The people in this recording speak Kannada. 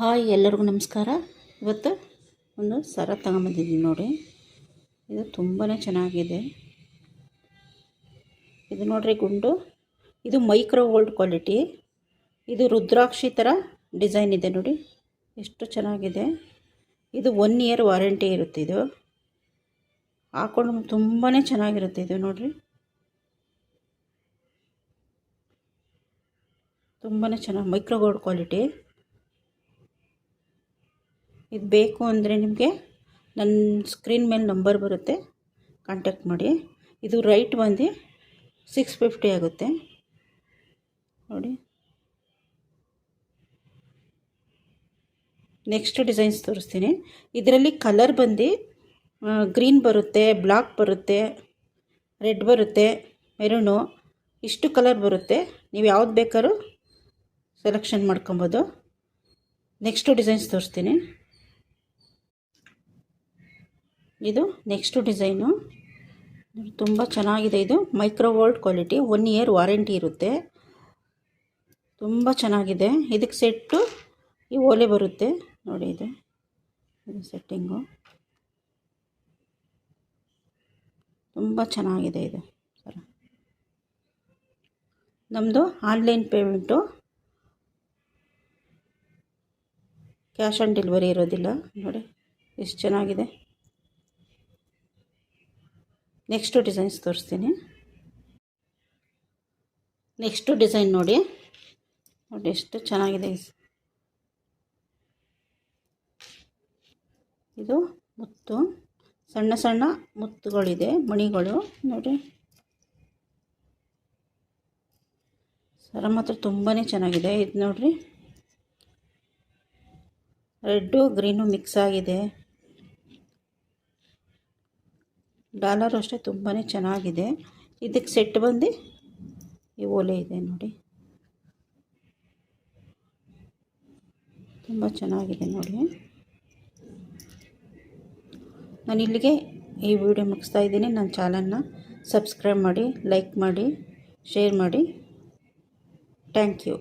ಹಾಯ್, ಎಲ್ಲರಿಗೂ ನಮಸ್ಕಾರ. ಇವತ್ತು ಒಂದು ಸರ ತಗೊಂಬಂದಿದ್ದೀನಿ ನೋಡಿ. ಇದು ತುಂಬಾ ಚೆನ್ನಾಗಿದೆ. ಇದು ನೋಡ್ರಿ ಗುಂಡು. ಇದು ಮೈಕ್ರೋ ಗೋಲ್ಡ್ ಕ್ವಾಲಿಟಿ. ಇದು ರುದ್ರಾಕ್ಷಿ ಥರ ಡಿಸೈನ್ ಇದೆ ನೋಡಿ. ಎಷ್ಟು ಚೆನ್ನಾಗಿದೆ. ಇದು ಒನ್ ಇಯರ್ ವಾರಂಟಿ ಇರುತ್ತೆ ಇದು. ಹಾಕೊಂಡು ತುಂಬಾ ಚೆನ್ನಾಗಿರುತ್ತೆ ಇದು ನೋಡಿರಿ. ತುಂಬಾ ಚೆನ್ನಾಗಿ ಮೈಕ್ರೋ ಗೋಲ್ಡ್ ಕ್ವಾಲಿಟಿ. ಇದು ಬೇಕು ಅಂದರೆ ನಿಮಗೆ ನನ್ನ ಸ್ಕ್ರೀನ್ ಮೇಲೆ ನಂಬರ್ ಬರುತ್ತೆ. ಕಾಂಟ್ಯಾಕ್ಟ್ ಮಾಡಿ. ಇದು ರೈಟ್ ಬಂದು ಸಿಕ್ಸ್ ಫಿಫ್ಟಿ ಆಗುತ್ತೆ. ನೋಡಿ. ನೆಕ್ಸ್ಟ್ ಡಿಸೈನ್ಸ್ ತೋರಿಸ್ತೀನಿ. ಇದರಲ್ಲಿ ಕಲರ್ ಬಂದು ಗ್ರೀನ್ ಬರುತ್ತೆ, ಬ್ಲಾಕ್ ಬರುತ್ತೆ, ರೆಡ್ ಬರುತ್ತೆ, ಮೆರೂನು, ಇಷ್ಟು ಕಲರ್ ಬರುತ್ತೆ. ನೀವು ಯಾವ್ದು ಬೇಕಾದ್ರೂ ಸೆಲೆಕ್ಷನ್ ಮಾಡ್ಕೊಬೋದು. ನೆಕ್ಸ್ಟು ಡಿಸೈನ್ಸ್ ತೋರಿಸ್ತೀನಿ. ಇದು ನೆಕ್ಸ್ಟು ಡಿಸೈನು ತುಂಬ ಚೆನ್ನಾಗಿದೆ ಇದು. ಮೈಕ್ರೋವೋಲ್ಡ್ ಕ್ವಾಲಿಟಿ ಒನ್ ಇಯರ್ ವಾರಂಟಿ ಇರುತ್ತೆ. ತುಂಬ ಚೆನ್ನಾಗಿದೆ. ಇದಕ್ಕೆ ಸೆಟ್ಟು ಈ ಓಲೆ ಬರುತ್ತೆ. ನೋಡಿ ಇದು. ಇದು ಸೆಟ್ಟಿಂಗು ತುಂಬ ಚೆನ್ನಾಗಿದೆ ಇದು. ಸರ. ನಮ್ಮದು online payment cash on delivery ಇರೋದಿಲ್ಲ. ನೋಡಿ, ಎಷ್ಟು ಚೆನ್ನಾಗಿದೆ. ನೆಕ್ಸ್ಟು ಡಿಸೈನ್ಸ್ ತೋರಿಸ್ತೀನಿ. ನೆಕ್ಸ್ಟು ಡಿಸೈನ್ ನೋಡಿ. ನೋಡಿ ಎಷ್ಟು ಚೆನ್ನಾಗಿದೆ. ಇದು ಮುತ್ತು. ಸಣ್ಣ ಸಣ್ಣ ಮುತ್ತುಗಳಿದೆ, ಮಣಿಗಳು. ನೋಡಿ. ಸರ ಮಾತ್ರ ತುಂಬಾ ಚೆನ್ನಾಗಿದೆ. ಇದು ನೋಡಿರಿ. ರೆಡ್ಡು ಗ್ರೀನು ಮಿಕ್ಸ್ ಆಗಿದೆ. ಡಾಲರು ಅಷ್ಟೇ ತುಂಬಾ ಚೆನ್ನಾಗಿದೆ. ಇದಕ್ಕೆ ಸೆಟ್ ಬಂದು ಈ ಓಲೆ ಇದೆ ನೋಡಿ. ತುಂಬ ಚೆನ್ನಾಗಿದೆ ನೋಡಿ. ನಾನು ಇಲ್ಲಿಗೆ ಈ ವಿಡಿಯೋ ಮುಗಿಸ್ತಾ ಇದ್ದೀನಿ. ನನ್ನ ಚಾನಲ್ನ ಸಬ್ಸ್ಕ್ರೈಬ್ ಮಾಡಿ, ಲೈಕ್ ಮಾಡಿ, ಶೇರ್ ಮಾಡಿ. Thank you.